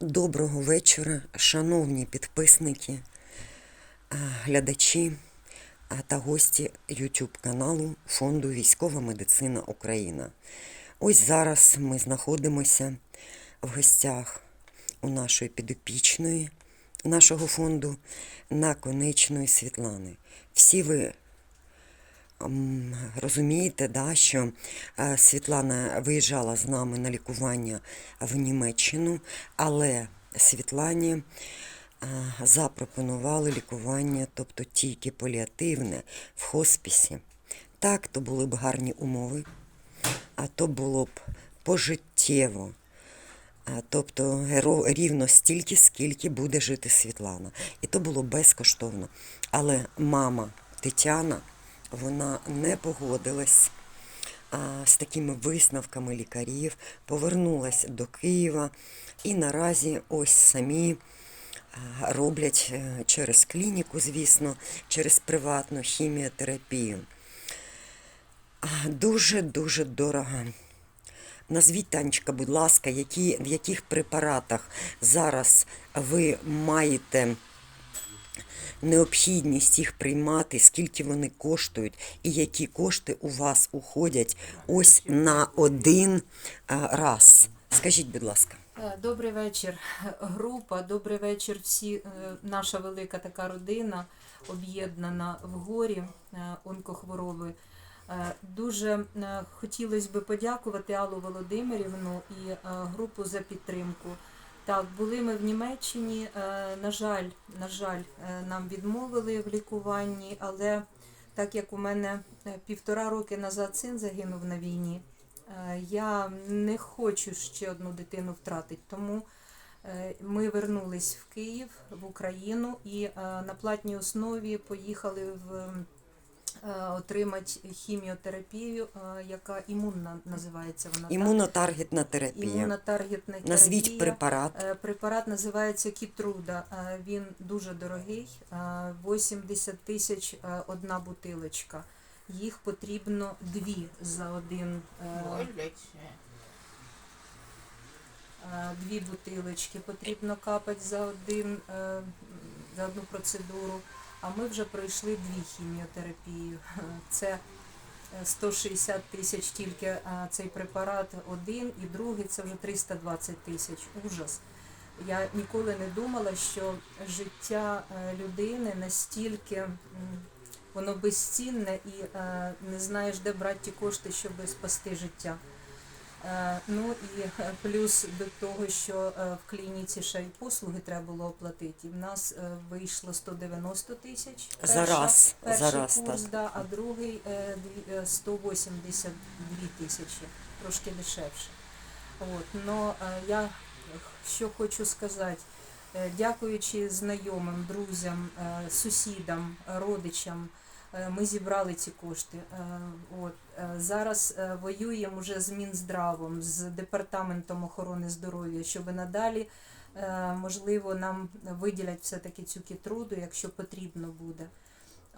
Доброго вечора, шановні підписники, глядачі та гості YouTube каналу Фонду Військова медицина Україна. Ось зараз ми знаходимося в гостях у нашої підопічної нашого фонду наконечної Світлани. Всі ви Розумієте, да, що е, Світлана виїжджала з нами на лікування в Німеччину, але Світлані е, запропонували лікування, тобто тільки паліативне в хоспісі. Так, то були б гарні умови, а то було б пожиттєво. Тобто рівно стільки, скільки буде жити Світлана. І то було безкоштовно. Але мама Тетяна, вона не погодилась з такими висновками лікарів, повернулась до Києва і наразі ось самі роблять е, через клініку, звісно, через приватну хіміотерапію. Дуже-дуже дорого. Назвіть, Танечка, будь ласка, які, в яких препаратах зараз ви маєте необхідність їх приймати, скільки вони коштують, і які кошти у вас уходять ось на один раз. Скажіть, будь ласка. Е, Добрий вечір, група. Добрий вечір. Всі е, наша велика така родина об'єднана в горі е, онкохвороби. Е, Дуже е, хотілося б подякувати Аллу Володимирівну і е, групу за підтримку. Так, були ми в Німеччині. е, На жаль, на жаль, е, нам відмовили в лікуванні, але так як у мене е, півтора роки назад син загинув на війні, Я не хочу ще одну дитину втратити, тому ми вернулись в Київ, в Україну і на платній основі поїхали в отримати хіміотерапію, е, яка імунна називається вона. Імунотаргетна терапія. Імунотаргетна Назвіть препарат. Е, Препарат називається Кітруда. Е, Він дуже дорогий. е, 80 тисяч е, одна бутилочка. Їх потрібно дві за один. е, е, Дві бутилочки потрібно капати за один е, за одну процедуру. А ми вже пройшли дві хіміотерапії. Це е, 160 тисяч тільки е, цей препарат один, і другий це вже 320 тисяч. Ужас. Я ніколи не думала, що життя е, людини настільки воно безцінне і е, не знаєш, де брати ті кошти, щоб спасти життя. Е, Ну і е, плюс до того, що е, в клініці ще й послуги треба було оплатити. І в нас вийшло 190 тисяч. За перша- раз, Перший за раз, курс, так. да, а другий е, дві- е, 182 тисячі, трошки дешевше. От, но я що хочу сказати, дякуючи знайомим, друзям, сусідам, родичам, ми зібрали ці кошти. Е, От, е, зараз е, воюємо вже з Мінздравом, з департаментом охорони здоров'я, щоб надалі, е, можливо, нам виділять все-таки цю кітруду, якщо потрібно буде.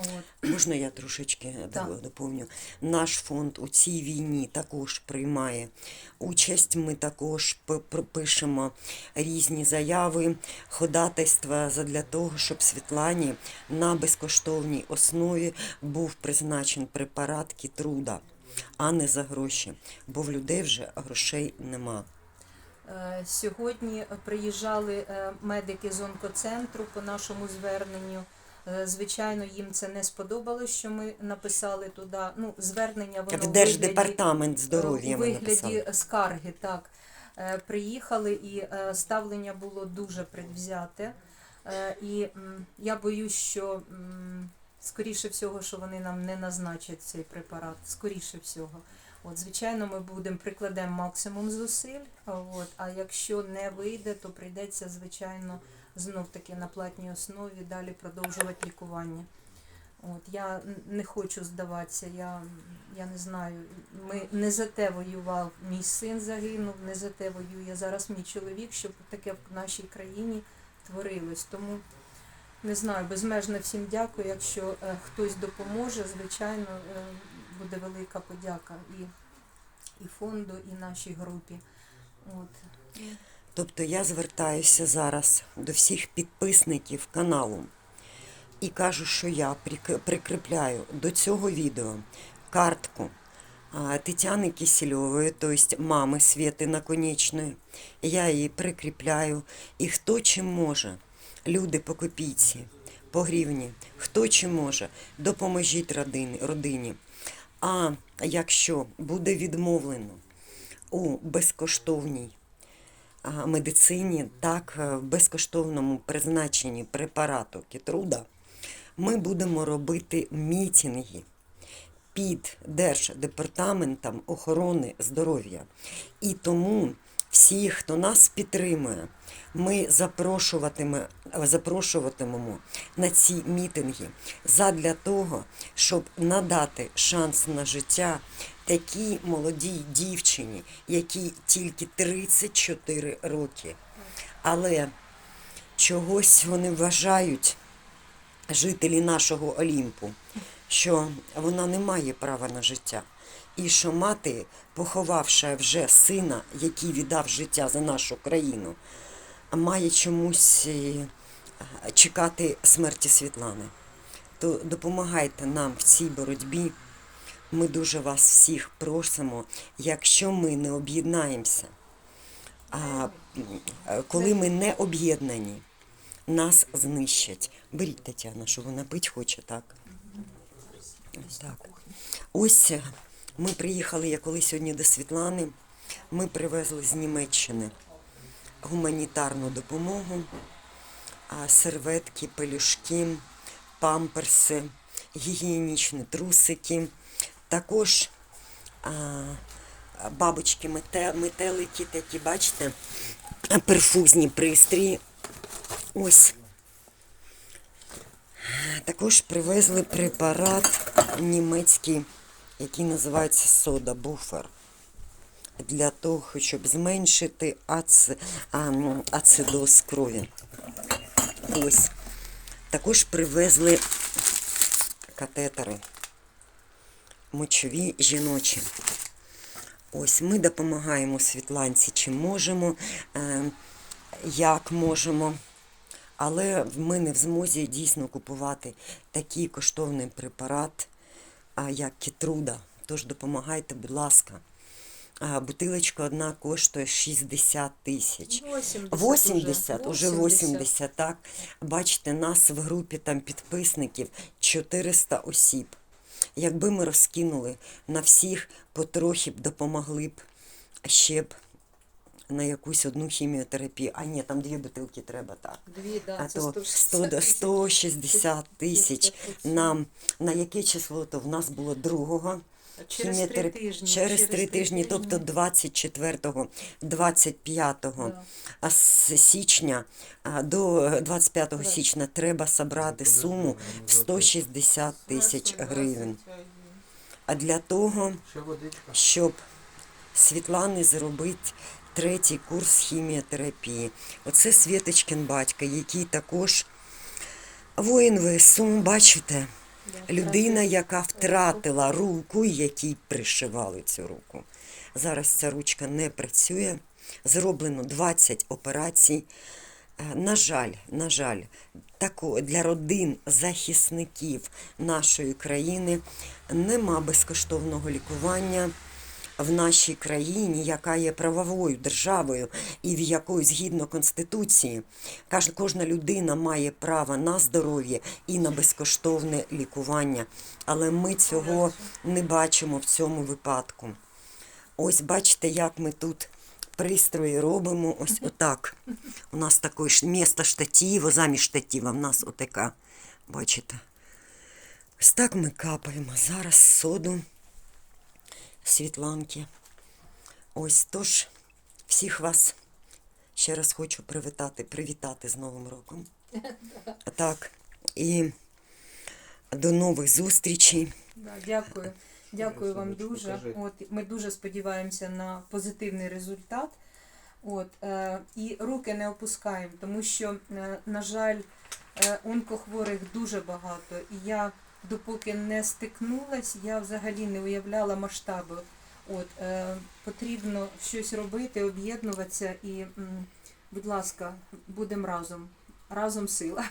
От. Можна я трошечки Так. до- доповню? Наш фонд у цій війні також приймає участь. Ми також пишемо різні заяви, ходатайства для того, щоб Світлані на безкоштовній основі був призначений препарат Кітруда, а не за гроші, бо в людей вже грошей нема. Е, Сьогодні приїжджали е, медики з онкоцентру по нашому зверненню. Е, Звичайно, їм це не сподобалось, що ми написали туди. Ну, звернення воно В Держдепартамент здоров'я у вигляді написали. скарги. Так Е, приїхали, і е, ставлення було дуже предвзяте. Е, І я боюсь, що скоріше всього, що вони нам не назначать цей препарат. Скоріше всього. От, звичайно, ми будемо прикладемо максимум зусиль. От, а якщо не вийде, то прийдеться, звичайно, знов таки на платній основі далі продовжувати лікування. От, я не хочу здаватися, я, я не знаю. Ми не за те воював, мій син загинув, не за те воює зараз мій чоловік, щоб таке в нашій країні творилось. Тому не знаю, безмежно всім дякую. Якщо е, хтось допоможе, звичайно, е, буде велика подяка і, і фонду, і нашій групі. От. Тобто я звертаюся зараз до всіх підписників каналу і кажу, що я прикріпляю до цього відео картку Тетяни Кисельової, тобто мами Світи Наконечної. Я її прикріпляю. І хто чим може, люди по копійці, по гривні, хто чим може, допоможіть родині. А якщо буде відмовлено у безкоштовній медицині, так, е, в безкоштовному призначенні препарату Кітруда, ми будемо робити мітинги під Держдепартаментом охорони здоров'я. І тому всі, хто нас підтримує, ми запрошуватиме, запрошуватимемо на ці мітинги задля того, щоб надати шанс на життя такій молодій дівчині, якій тільки 34 роки. Але чогось вони вважають, жителі нашого Олімпу, що вона не має права на життя. І що мати, поховавши вже сина, який віддав життя за нашу країну, має чомусь е, чекати смерті Світлани. То допомагайте нам в цій боротьбі. Ми дуже вас всіх просимо, якщо ми не об'єднаємося, а коли ми не об'єднані, нас знищать. Беріть Тетяна, що вона пить хоче, так? Так. Ось е, ми приїхали, я коли сьогодні до Світлани. Ми привезли з Німеччини гуманітарну допомогу, серветки, пелюшки, памперси, гігієнічні трусики. Також а, бабочки, мете- метелики такі, бачите, перфузні пристрої. Ось. Також привезли препарат німецький, який називається сода буфер. Для того, щоб зменшити ац... а, ацидоз крові. Ось. Також привезли катетери. Мочові жіночі. Ось ми допомагаємо Світланці, чим можемо, е, як можемо. Але ми не в змозі дійсно купувати такий коштовний препарат, а, як Кітруда. Тож допомагайте, будь ласка. Бутилочка одна коштує 60 тисяч. 80, 80, уже 80, так. Бачите, нас в групі там підписників 400 осіб. Якби ми розкинули на всіх, потрохи б допомогли б ще б на якусь одну хіміотерапію. А ні, там дві бутилки треба, так. Дві, да, А це то 160 100, 160 тисяч нам на яке число? То в нас було другого. Через три хіміотерап- тижні. Через три тижні, тобто 24-го, 25-го Да. січня а, до 25 Да. січня треба собрати суму в 160 тисяч гривень. А для того, щоб Світлани зробити третій курс хіміотерапії. Оце Світочкин батько, який також воїн ВСУ, бачите, людина, яка втратила руку, якій пришивали цю руку. Зараз ця ручка не працює. Зроблено 20 операцій. Е, На жаль, на жаль, тако, для родин захисників нашої країни нема безкоштовного лікування в нашій країні, яка є правовою державою і в якої згідно Конституції кожна людина має право на здоров'я і на безкоштовне лікування. Але ми цього не бачимо в цьому випадку. Ось бачите, як ми тут пристрої робимо. Ось отак. У нас таке ж місто штатива, замість штатива в нас отака. Бачите? Ось так ми капаємо зараз соду Світланки. Ось тож всіх вас ще раз хочу привітати, привітати з Новим роком. Так. І до нових зустрічей. Да, дякую. Дякую вам дуже. От, ми дуже сподіваємося на позитивний результат. От, е, і руки не опускаємо, тому що, е, на жаль, е, онкохворих дуже багато. І я, допоки не стикнулась, я взагалі не уявляла масштаби От, е, потрібно щось робити, об'єднуватися і, м, будь ласка, будемо разом. Разом сила.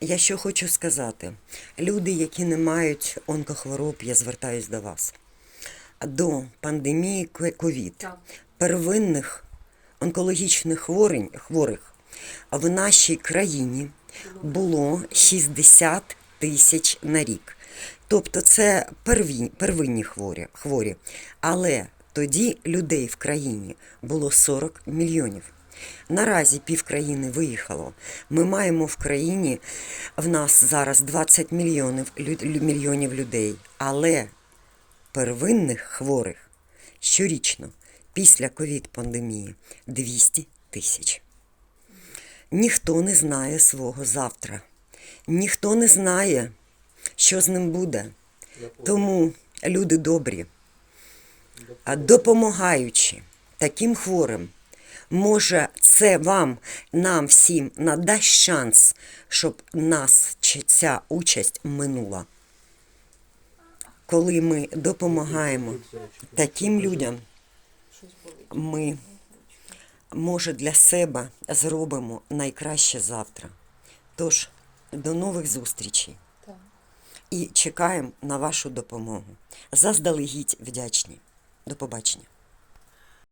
Я що хочу сказати. Люди, які не мають онкохвороб, я звертаюсь до вас. До пандемії ковід первинних онкологічних хворих в нашій країні було 60 тисяч на рік. Тобто це первинні хворі, хворі. Але тоді людей в країні було 40 мільйонів. Наразі півкраїни виїхало. Ми маємо в країні в нас зараз 20 мільйонів, мільйонів людей. Але первинних хворих щорічно після ковід-пандемії 200 тисяч. Ніхто не знає свого завтра. Ніхто не знає, що з ним буде. Тому люди добрі, допомагаючи таким хворим, може, це вам, нам всім надасть шанс, щоб нас ця участь минула. Коли ми допомагаємо таким людям, ми, може, для себе зробимо найкраще завтра. Тож, до нових зустрічей Так. і чекаємо на вашу допомогу. Заздалегідь вдячні. До побачення.